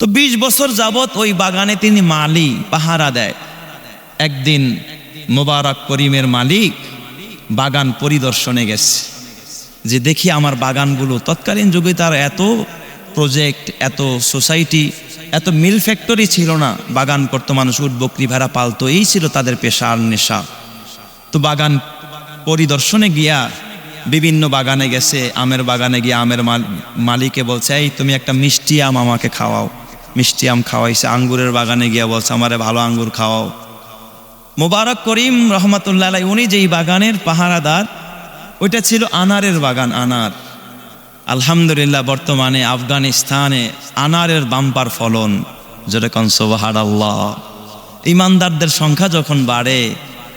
তো ২০ বছর যাবত ওই বাগানে তিনি মালি, পাহারা দেয়। একদিন মোবারক করিমের মালিক বাগান পরিদর্শনে গেছে, যে দেখি আমার বাগানগুলো, তৎকালীন যুগে তার এত প্রজেক্ট এত সোসাইটি এত মিল ফ্যাক্টরি ছিল না, বাগান করতো মানুষ, উট, বকরি, ভেড়া পালতো, এই ছিল তাদের পেশা আর নেশা। তো বাগান পরিদর্শনে গিয়া বিভিন্ন বাগানে গেছে, আমের বাগানে গিয়ে আমের মাল- মালিকে বলছে, এই তুমি একটা মিষ্টি আম আমাকে খাওয়াও। মিষ্টি আম খাওয়াইছে, আঙ্গুরের বাগানে গিয়া বলছে, আমারে ভালো আঙ্গুর খাওয়াও। মোবারক করিম রহমতুল্লাহ উনি যেই বাগানের পাহারাদার, ওইটা ছিল আনারের বাগান, আনার। আলহামদুলিল্লাহ, বর্তমানে আফগানিস্তানে আনারের বাম্পার ফলন। যেরকম সোবাহার আল্লাহ ইমানদারদের সংখ্যা যখন বাড়ে,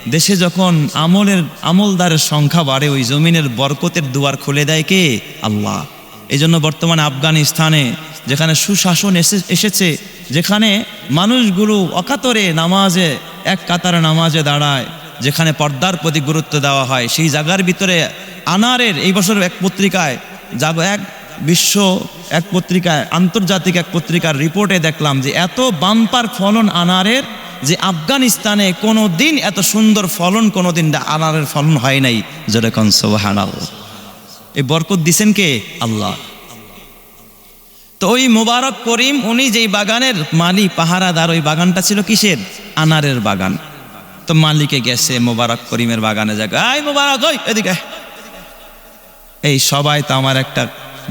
দেশে যখন আমলের, আমলদারের সংখ্যা বাড়ে, ওই জমিনের বরকতের দুয়ার খুলে দেয় কে? আল্লাহ। এই জন্য বর্তমানে আফগানিস্তানে যেখানে সুশাসন এসে, এসেছে, যেখানে মানুষগুলো অকাতরে নামাজে, এক কাতারে নামাজে দাঁড়ায়, যেখানে পর্দার প্রতি গুরুত্ব দেওয়া হয়, সেই জায়গার ভিতরে আনারের এই বছর এক পত্রিকায় যাব এক বিশ্ব এক পত্রিকায়, আন্তর্জাতিক এক পত্রিকার রিপোর্টে দেখলাম যে এত বাম্পার ফলন আনারের যে আফগানিস্তানে কোনো দিন এত সুন্দর ফলন কোনো দিন আনারের ফলন হয় নাই, যেরকম সোহান এই বরকত দিছেন কে? আল্লাহ। তো ওই মোবারক করিম, উনি যেই বাগানের মালি পাহারাদার, ওই বাগানটা ছিল কিসের? আনারের বাগান। তো মালিকে গেছে মোবারক করিমের বাগানে, যাক আই মোবারক, ওই এদিকে এই সবাই তো আমার একটা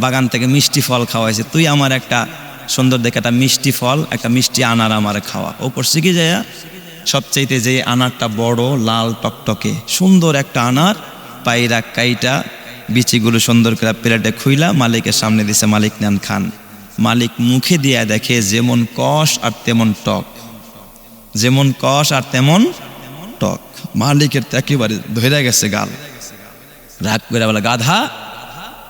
বাগান থেকে মিষ্টি ফল খাওয়াইছে। তুই আমার একটা সুন্দর দেখে একটা মিষ্টি ফল, একটা মিষ্টি আনার আমার খাওয়া। ও করছে কি যায় সবচাইতে যে আনারটা বড়, লাল, টকটকে, সুন্দর একটা আনার, পায়রা কাইটা, বিচিগুলো সুন্দর করে প্লেটে খুইলা মালিকের সামনে দিছে, মালিক নেন খান। মালিক মুখে দিয়া দেখে যেমন কষ আর তেমন টক। যেমন কষ আর তেমন টক। মালিকের তো একেবারে ধরে গেছে গাল। রাগ করে বলে, গাধা,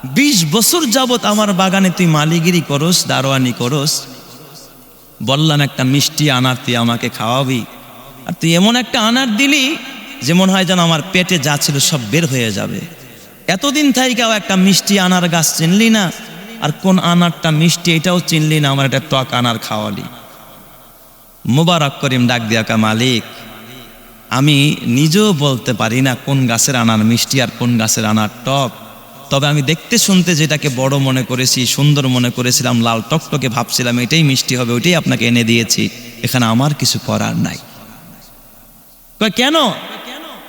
বিশ বছর যাবত আমার বাগানে তুই মালিগিরি করস, দারোয়ানি করস। বললাম, একটা মিষ্টি আনার তুই আমাকে খাওয়াবি। আর তুই এমন একটা আনার দিলি যেমন হয় যেন আমার পেটে যা ছিল সব বের হয়ে যাবে। এতদিন থাইকাও একটা মিষ্টি আনার গাছ চিনলি না। আর কোন আনারটা মিষ্টি, এটাও চিনলি না, আমার একটা টক আনার খাওয়ালি। মোবারক করিম ডাক দিয়া কা মালিক, আমি নিজেও বলতে পারি না কোন গাছের আনার মিষ্টি আর কোন গাছের আনার টক। তবে আমি দেখতে শুনতে যেটাকে বড় মনে করেছি, সুন্দর মনে করেছিলাম, লাল টকটকে ভাবছিলাম, এটাই মিষ্টি হবে, ওইটাই আপনাকে এনে দিয়েছি, এখানে আমার কিছু করার নাই। কেন?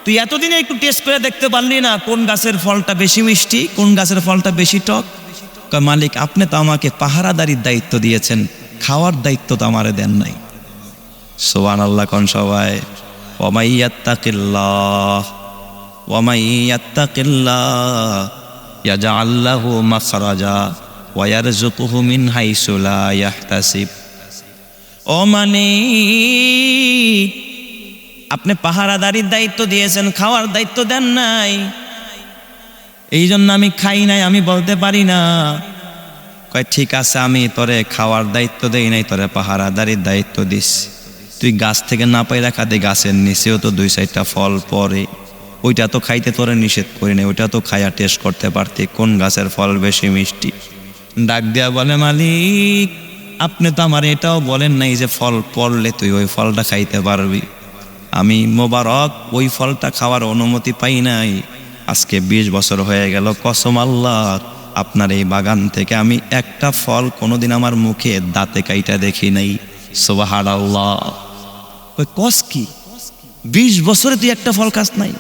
তুই এতদিনে একটু টেস্ট করে দেখতে পারলি না কোন গাছের ফলটা বেশি মিষ্টি, কোন গাছের ফলটা বেশি টক? মালিক, আপনি তো আমাকে পাহারাদারির দায়িত্ব দিয়েছেন, খাওয়ার দায়িত্ব তো আমারে দেন নাই। সোয়ান আল্লাহ কোন সবাই ওমাই ইয়াত্তাকিল্লাহ ওমাই ইয়াত্তাকিল্লাহ, ইয়াজআল লাহু মাখরাজা, ওয়া ইয়ারযুকুহু মিন হাইসু লা ইয়াহতাসিব। ও মানে আপনি পাহারাদারির দায়িত্ব দিয়েছেন, খাওয়ার দায়িত্ব দেন নাই। এই জন্য আমি খাই নাই, আমি বলতে পারি না। কয়, ঠিক আছে, আমি তোরে খাওয়ার দায়িত্ব দেই নাই, তোরে পাহারাদারির দায়িত্ব দিস তুই গাছ থেকে না পাই রাখা দে গাছের নিচেও তো দুই সাইডটা ফল পরে ওইটা তো খাইতে তোরে নিষেধ করি নাই, ওইটা তো খাইয়া টেস্ট করতে পারতি, কোন গাছের ফল বেশি মিষ্টি? ডাক দেয়া বলে, মালিক, আপনি তো আমার এটাও বলেন নাই যে ফল পড়লে তুই ওই ফলটা খাইতে পারবি। আমি মোবারক ওই ফলটা খাওয়ার অনুমতি পাই নাই। আজকে বিশ বছর হয়ে গেল। কসম আল্লাহ, আপনার এই বাগান থেকে আমি একটা ফল কোনোদিন আমার মুখে দাঁতে কাইটা দেখি নাই। সোবাহার আল্লাহ ওই কস কি? বিশ বছরে তুই একটা ফল খাস নাই?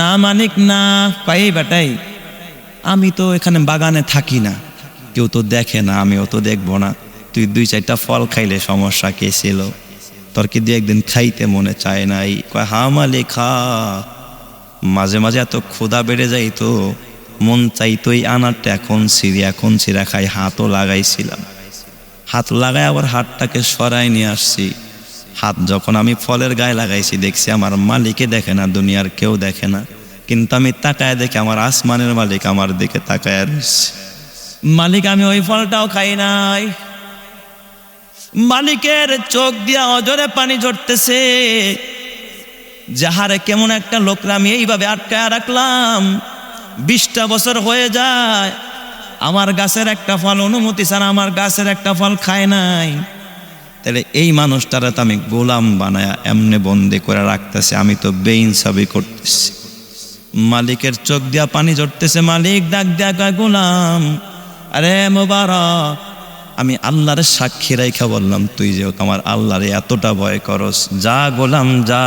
না মানিক না, কয় বেটাই, আমি তো এখানে বাগানে থাকি না। কেউ তো দেখে না, আমিও তো দেখব না। তুই দুই চারটা ফল খাইলে সমস্যা কে ছিল? তোর কি দিয়ে একদিন খাইতে মনে চায় নাই? কয়, হা মালে খা মাঝে মাঝে এত ক্ষুধা বেড়ে যাই তো মন চাইতো এই আনারটা এখন ছিঁড়ি, এখন ছিঁড়া খাই হাতও লাগাইছিলাম। হাত লাগায় আবার হাতটাকে সরাই নিয়ে আসছি। হাত যখন আমি ফলের গায়ে লাগাইছি, দেখছি আমার মালিকে দেখে না, দুনিয়ার কেউ দেখে না। কিন্তু আমি তাকায় দেখে আমার আসমানের মালিক আমার দিকে তাকায় রয়েছে। মালিক, আমি ওই ফলটাও খাই নাই। মালিকের চোখ দিয়া অজরে পানি ঝরতেছে। যাহারে কেমন একটা লোকরা, আমি এইভাবে আটকায় রাখলাম। বিশটা বছর হয়ে যায়, আমার গাছের একটা ফল, অনুমতি ছাড়া আমার গাছের একটা ফল খায় নাই। তাহলে এই মানুষটারা তো আমি গোলাম বানায়া এমনি বন্দি করে রাখতেছে, আমি তো বেইনসাবি করতেছি। মালিকের চোখ দিয়া পানি ঝরতেছে, মালিক ডাক দিয়া গোলাম, আরে মোবারক, আমি আল্লাহর সাক্ষী রেখা বললাম, তুই যে আমার আল্লাহরে এতটা ভয় করস, যা গোলাম, যা।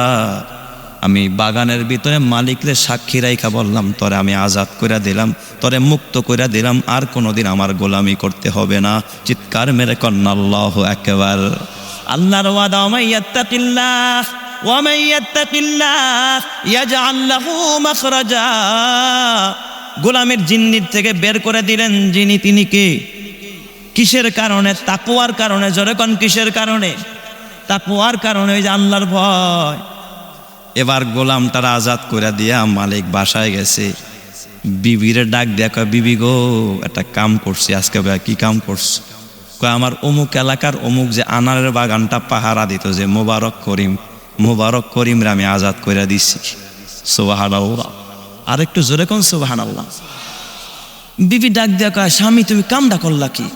আমি বাগানের ভিতরে মালিকরে সাক্ষী রেখা বললাম, তরে আমি আজাদ করে দিলাম, তরে মুক্ত করে দিলাম, আর কোনোদিন আমার গোলামি করতে হবে না। চিৎকার মেরে কন্যা, আল্লাহ একেবার আল্লাহর গোলামের জিন্নির থেকে বের করে দিলেন যিনি, তিনি কে? কিসের কারণে? তাকুয়ার কারণে? জোরে কোন, কিসের কারণে? তাকুয়ার কারণে, ওই যে আল্লাহর ভয়। এবার গোলামটার আজাদ করে দিয়া, মালিক বাসায় গেছে। বিবিরে ডাক দিয়া কয়, বিবি গো, একটা কাম করছি, আজকে ভাই কি কাম করছ? কয়, আমার অমুক এলাকার অমুক যে আনারের বাগানটা পাহারা দিত যে মোবারক করিম, মোবারক করিমরে আমি আজাদ করে দিছি। সোবাহান আল্লাহ আর একটু জোরে কোন সোবাহান আল্লাহ বিবি ডাক দিয়া কয়, স্বামী, তুমি কামটা করলা কি?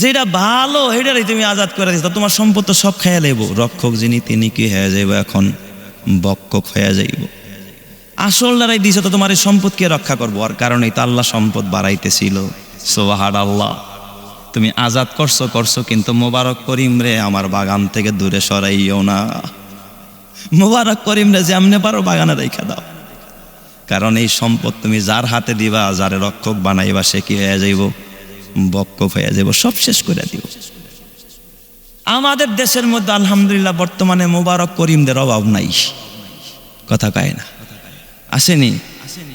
যেটা ভালো সেটারই তুমি আজাদ করে দিচ্ছ তোমার সম্পদ তো সব খেয়ে লেব রক্ষক যিনি, তিনি কি হয়ে যাইব এখন? বক্ষক হয়ে যাইব। আসল লড়াই দিছে তো তোমার এই সম্পদকে রক্ষা করব, আর কারণেই তো আল্লাহ সম্পদ বাড়াইতেছিল। সোহার আল্লাহ তুমি আজাদ করছ করছ, কিন্তু মোবারক করিম রে, আমার বাগান থেকে দূরে সরাইও না। মোবারক করিম রে, যেমনে পারো বাগানে রেখে দাও। কারণ এই সম্পদ তুমি যার হাতে দিবা, যারে রক্ষক বানাইবা, সে কি হয়ে যাইব? বক্ষক হয়ে যাইব। সব শেষ করে দিব আমাদের দেশের মধ্যে আলহামদুলিল্লাহ বর্তমানে মোবারক করিমদের অভাব নাই। কথা কয় না। আসেনি?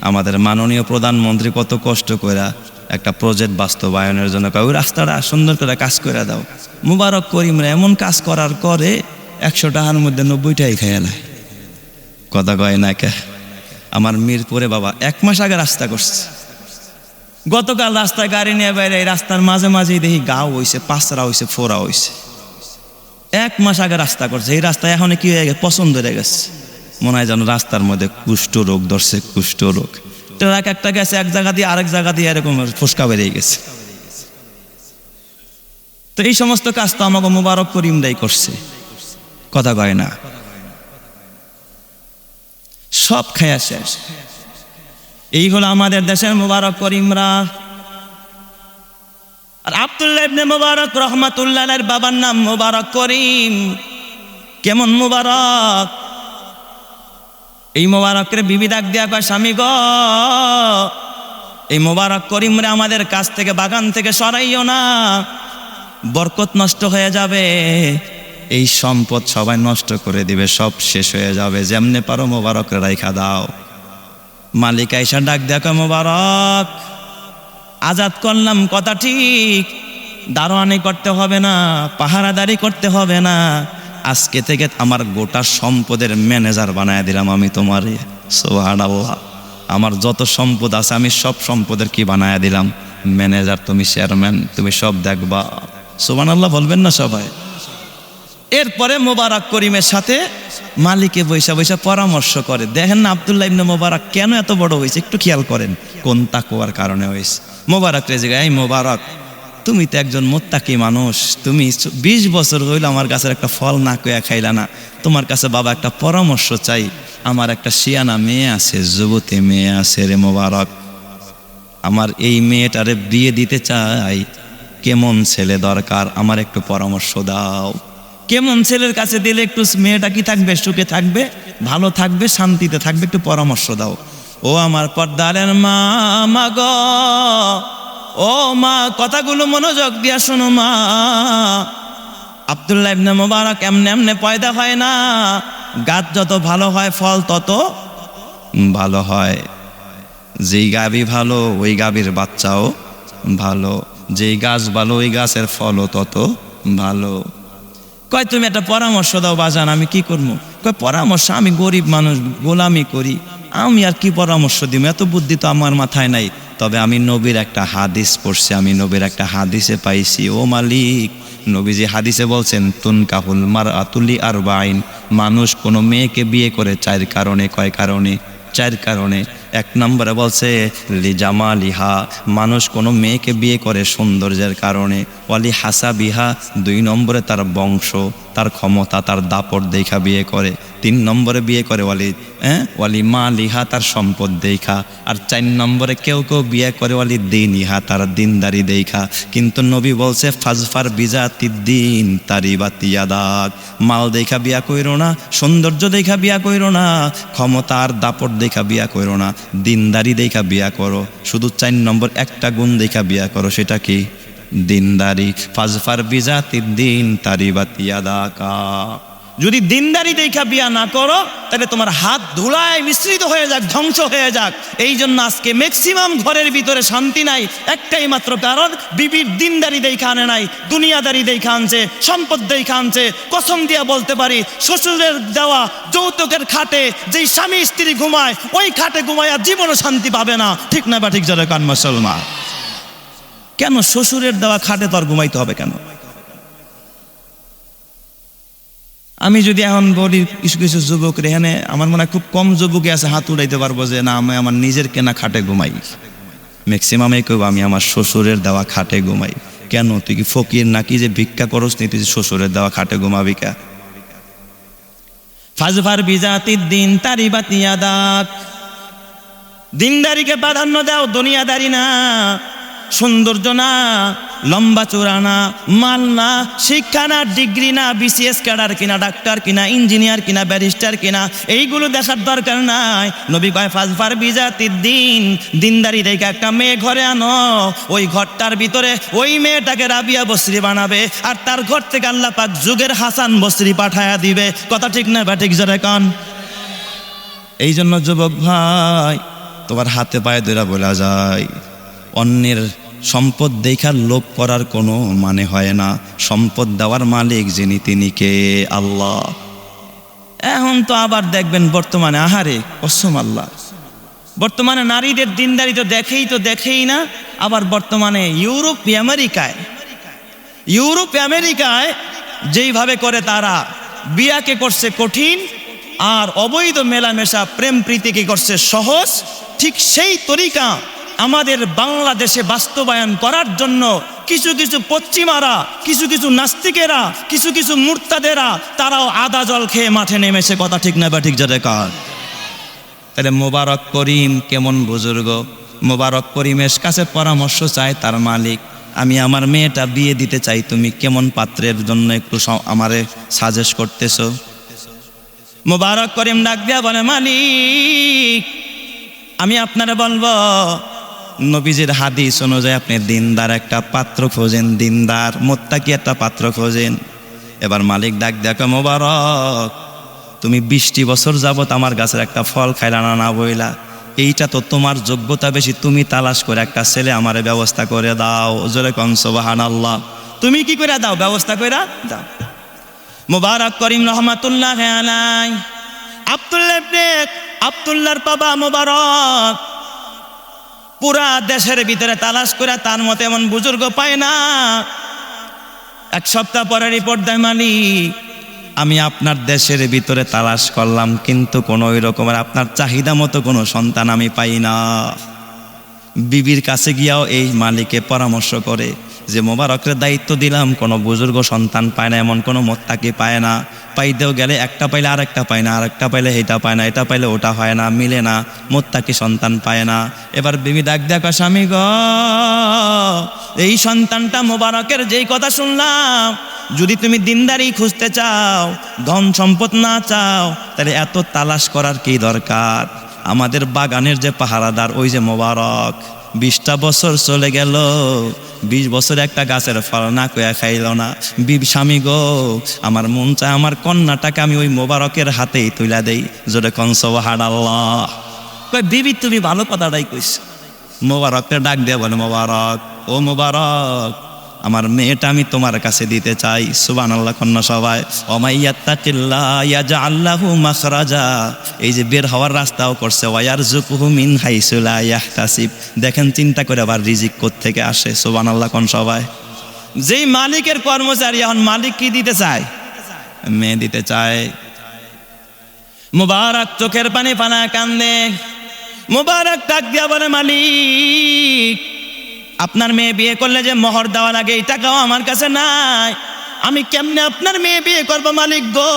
আমাদের মাননীয় প্রধানমন্ত্রী কত কষ্ট করে একটা প্রজেক্ট বাস্তবায়নের জন্য ওই রাস্তাটা সুন্দর করে কাজ করে দাও। মুবারক করিমরা এমন কাজ করার করে একশো টাকার মধ্যে নব্বইটাই খেয়ে নেয়। কথা কয় না কে? আমার মিরপুরে বাবা এক মাস আগে রাস্তা করছে। গতকাল রাস্তায় গাড়ি নিয়ে বাইরে রাস্তার মাঝে মাঝেই দেখি গাও হইছে, পাঁচরা হইছে, ফোরা হইছে। এক মাস আগে রাস্তা করছে। এই রাস্তা এখন কি হয়ে গেছে? পছন্দ হয়ে গেছে। মনে হয় যেন রাস্তার মধ্যে কুষ্ঠ রোগ ধরছে, কুষ্ঠ রোগ। ট্রাক একটা গেছে, এক জায়গা দিয়ে আরেক জায়গা দিয়ে এরকম ফুসকা বেরিয়ে গেছে। তো এই সমস্ত কাজ তো আমাকে মুবারক করিম দায়ী করছে। কথা কয় না। সব খায়া শেষ। এই হলো আমাদের দেশের মুবারক করিমরা। আর আব্দুল্লাহ ইবনে মুবারক রহমাতুল্লাহের বাবার নাম মুবারক করিম। কেমন মুবারক? এই মোবারকের বিবি ডাক দিয়া কয়, স্বামী গ, এই মোবারক করিমরে আমাদের কাছ থেকে বাগান থেকে সরাইও না। বরকত নষ্ট হয়ে যাবে। এই সম্পদ সবাই নষ্ট করে দিবে, সব শেষ হয়ে যাবে। যেমনে পারো মোবারক রাইখা দাও। মালিক আইসা ডাক দেখো মোবারক আজাদ করলাম কথা ঠিক। দারোয়ানি করতে হবে না, পাহারাদারি করতে হবে না। আজকে থেকে আমার গোটা সম্পদের ম্যানেজার বানায় দিলাম আমি তোমার। সোহান আল্লাহ আমার যত সম্পদ আছে আমি সব সম্পদের কি বানায় দিলাম? ম্যানেজার, তুমি চেয়ারম্যান, তুমি সব দেখবা। সোহান আল্লাহ বলবেন না সবাই? এরপরে মোবারক করিমের সাথে মালিকে বৈশা বৈশা পরামর্শ করে। দেখেন না আবদুল্লাহ ইবনে মোবারক কেন এত বড় হয়েছে? একটু খেয়াল করেন, কোন তাকুয়ার কারণে হয়েছে। মোবারক রেজে এই মোবারক, তুমি তো একজন মোত্তাকি মানুষ। তুমি বিশ বছর হইল আমার কাছে একটা ফল না কয়া খাইলা না। তোমার কাছে বাবা একটা পরামর্শ চাই। আমার একটা শিয়ানা মেয়ে আছে, যুবতী মেয়ে আছে রে মোবারক। আমার এই মেয়েটারে বিয়ে দিতে চাই। কেমন ছেলে দরকার? আমার একটু পরামর্শ দাও। কেমন ছেলের কাছে দিলে একটু মেয়েটা কি থাকবে, সুখে থাকবে, ভালো থাকবে, শান্তিতে থাকবে, একটু পরামর্শ দাও। ও আমার পর্দারের মা মা গো, ও মা, কথাগুলো মনোযোগ দিয়া শোনো মা। আবদুল্লাহ ইবনে মোবারক এমনে এমনে পয়দা হয় না, গাছ যত ভালো হয়, ফল তত ভালো হয়। যেই গাবি ভালো, ওই গাবির বাচ্চাও ভালো। যেই গাছ ভালো, ওই গাছের ফলও তত ভালো। কয়, তুমি একটা পরামর্শ দাও বাজান, আমি কি করব? কয়, পরামর্শ, আমি গরিব মানুষ, গোলামি করি। আমি আর কি পরামর্শ দিব? এত বুদ্ধি তো আমার মাথায় নাই। তবে আমি নবীর একটা হাদিস পড়ছি, আমি নবীর একটা হাদিসে পাইছি, ও মালিক, নবীজি হাদিসে বলছেন তুন কাহুল মার আতুলি আর বাইন মানুষ কোনো মেয়েকে বিয়ে করে চার কারণে, কয় কারণে? চার কারণে। এক নম্বরে বলছে লিজামা লিহা মানুষ কোনো মেয়েকে বিয়ে করে সৌন্দর্যের কারণে। ওয়ালি হাসা বিহা দুই নম্বরে তার বংশ, তার ক্ষমতা, তার দাপট দেখা বিয়ে করে। তিন নম্বরে বিয়ে করে ওয়ালি হ্যাঁ? ওয়ালি মা লিহা তার সম্পদ দেখা। আর চার নম্বরে কেউ কেউ বিয়ে করে ওয়ালি দিন ইহা তার দিনদারি দেখা। কিন্তু নবী বলছে, ফাজফার বিজা তিদ্দিন তারি বা তিয়াদাক মাল দেখা বিয়া কইরো না, সৌন্দর্য দেখা বিয়া কইরো না, ক্ষমতা আর দাপট দেখা বিয়া কইরো না, দিনদারি দেখা বিয়া করো। শুধু চার নম্বর একটা গুণ দেখা বিয়া করো, সেটা কি? দিনদারি ফাজফার বিজা দিন, তারি বা তিয়াদাকা যদি দিনদারি দেখা বিয়া না করো, তাহলে তোমার হাত ধুলায় মিশ্রিত হয়ে যাক, ধ্বংস হয়ে যাক। এই জন্য আজকে ম্যাক্সিমাম ঘরের ভিতরে শান্তি নাই। একটাই মাত্র কারণ, বিবির দিনদারি দেখা আনে নাই, দুনিয়াদারি দেখা আনছে, সম্পদ দেখা আনছে। কসম দিয়া বলতে পারি, শ্বশুরের দেওয়া যৌতুকের খাটে যেই স্বামী স্ত্রী ঘুমায়, ওই খাটে ঘুমায় জীবনও শান্তি পাবে না। ঠিক না বা ঠিক যারা কান মুসলমান? কেন শ্বশুরের দেওয়া খাটে তো আর ঘুমাইতে হবে কেন? আমি যদি এখন বলি কিছু কিছু যুবক এখানে আমার মনে হয় খুব কম যুবকই আছে হাত উড়াইতে পারব যে, না, আমি আমার নিজের কেনা খাটে ঘুমাই। ম্যাক্সিমামে কেউ আমি আমার শ্বশুরের দেওয়া খাটে ঘুমাই। কেন? তুই কি ফকির নাকি যে ভিক্ষা করস নি? তুই শ্বশুরের দেওয়া খাটে ঘুমাবি কা? বিজাতির দিন তারি বাতিয়াদাত দিনদারিকে প্রাধান্য দাও, দুনিয়াদারি না। সৌন্দর্য না, লম্বা চূড়া না, মাল না, শিক্ষা না, ডিগ্রি না বিসিএস ক্যাডার কিনা, ডাক্তার কিনা, ইঞ্জিনিয়ার কিনা, ব্যারিস্টার কিনা, এইগুলো দেখার দরকার নাই। নবী কয় ফাজফার বিজাতির দিন দিনদারি দেখে একটা মেয়ে ঘরে আনো। ওই ঘরটার ভিতরে ওই মেয়েটাকে রাবিয়া বস্ত্রী বানাবে আর তার ঘর থেকে আল্লাহ পাক যুগের হাসান বস্ত্রী পাঠায়া দিবে। কথা ঠিক না ব্যাঠিক জোরে কন। এই জন্য যুবক ভাই, তোমার হাতে পায়ে ধরা বলা যায় অন্যের সম্পদ দেখার লোভ করার কোনো মানে হয় না। সম্পদ দেওয়ার মালিক যিনি, তিনি কে? আল্লাহ। এখন তো আবার দেখবেন বর্তমানে, আহারে, কসম আল্লাহ। বর্তমানে নারীদের দিনদারি তো দেখেই তো দেখেই না, আবার বর্তমানে ইউরোপ, আমেরিকায়। ইউরোপ, আমেরিকায় যেইভাবে করে তারা বিয়াকে করছে কঠিন, আর অবৈধ মেলামেশা প্রেম প্রীতিকে করছে সহজ, ঠিক সেই তরিকা আমাদের বাংলাদেশে বাস্তবায়ন করার জন্য কিছু কিছু পশ্চিমারা, কিছু কিছু নাস্তিকেরা, কিছু কিছু মূর্তাদেরা তারাও আদা জল খেয়ে মাঠে নেমেছে, কথা ঠিক না বা ঠিক যাতে কার। তাহলে মোবারক করিম কেমন বুজুর্গ? মোবারক করিমের কাছে পরামর্শ চায় তার মালিক, আমি আমার মেয়েটা বিয়ে দিতে চাই, তুমি কেমন পাত্রের জন্য একটু আমারে সাজেস্ট করতেছো? মোবারক করিম ডাক দিয়া বলে, মালিক, আমি আপনারে বলব নবীজির হাদিস অনুযায়ী আপনি দিনদার একটা পাত্র খোঁজেন, দিনদার মোত্তাকি একটা পাত্র খোঁজেন। এবার মালিক ডাক, দেখো মোবারক, তুমি বিশটি বছর যাবত আমার গাছের একটা ফল খাইলা না না বইলা? এইটা তো তোমার যোগ্যতা বেশি, তুমি তালাশ করে একটা ছেলে আমারে ব্যবস্থা করে দাও। জোরে কনসবাহান আল্লাহ তুমি কি করে দাও? ব্যবস্থা করে দাও। মুবারক করিম রহমাতুল্লাহ আব্দুল্লাহ আব্দুল্লাহর বাবা মুবারক। পুরা দেশের ভিতরে তালাশ করে তার মতো এমন বুজুর্গ পায় না। এক সপ্তাহ পরে রিপোর্ট দেয়, মালিক, আমি আপনার দেশের ভিতরে তালাশ করলাম, কিন্তু কোনো ওই রকমের আপনার চাহিদা মতো কোনো সন্তান আমি পাই না। বিবির কাছে গিয়াও এই মালিকে পরামর্শ করে যে মোবারকের দায়িত্ব দিলাম, কোনো বুজুর্গ সন্তান পায় না, এমন কোনো মোত্তাকে পায় না। পাইতেও গেলে একটা পাইলে আর একটা পায় না আর একটা পাইলে এটা পায় না, এটা পাইলে ওটা হয় না, মিলে না, মোত্তাকি সন্তান পায় না। এবার বিবি ডাক দেখা, স্বামী গ, এই সন্তানটা মোবারকের যেই কথা শুনলাম, যদি তুমি দিনদারি খুঁজতে চাও, ধন সম্পদ না চাও, তাহলে এত তালাশ করার কি দরকার? আমাদের বাগানের যে পাহারাদার, ওই যে মোবারক। বিশটা বছর চলে গেল। বিশ বছর একটা গাছের ফল না কয়া খাইল না। বি স্বামী গো, আমার মন চায় আমার কন্যাটাকে আমি ওই মোবারকের হাতেই তুলা দেই। জোরে কনস হাডাল্লাহ কই বিবি, তুমি ভালো কথাটাই কইস মোবারককে ডাক দিয়ে বলে, মোবারক, ও মোবারক। আমার মেয়েটা আমি তোমার কাছে দিতে চাই। সুবান আল্লাহ কন্যা সবাই। আল্লাহু মাখরাজা। এই যে বের হওয়ার রাস্তাও করছে। ওয়ার জুকুহু মিন হাইসুলা ইয়াহতাসিব। দেখেন, চিন্তা করে আবার রিজিক থেকে আসে। সুবান আল্লাহ কোন সবাই। যেই মালিকের কর্মচারী, এখন মালিক কি দিতে চায়? মেয়ে দিতে চায়। মুবারক চোখের পানি পানা কান্দে। মোবারক ডাক দিয়া বলে, মালিক আপনার মেয়ে বিয়ে করলে যে মোহর দেওয়া লাগে, এই টাকাও আমার কাছে নাই। আমি কেমনে আপনার মেয়ে বিয়ে করব, মালিক গো?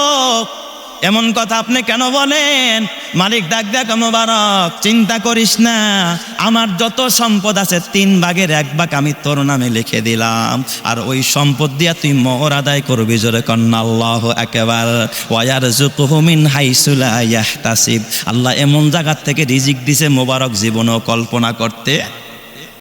এমন কথা আপনি কেন বলেন? মালিক, ডাক দেখ মোবারক, চিন্তা করিস না। আমার যত সম্পদ আছে, তিন ভাগের এক ভাগ আমি তোর নামে লিখে দিলাম। আর ওই সম্পদ দিয়া তুই মোহর আদায় করবি, জোরে কন্যা, আল্লাহ একেবার ওয়ার জুকুমিন হাইসুলা ইয়াহতাসিব। আল্লাহ এমন জায়গার থেকে রিজিক দিছে মোবারক জীবনও কল্পনা করতে।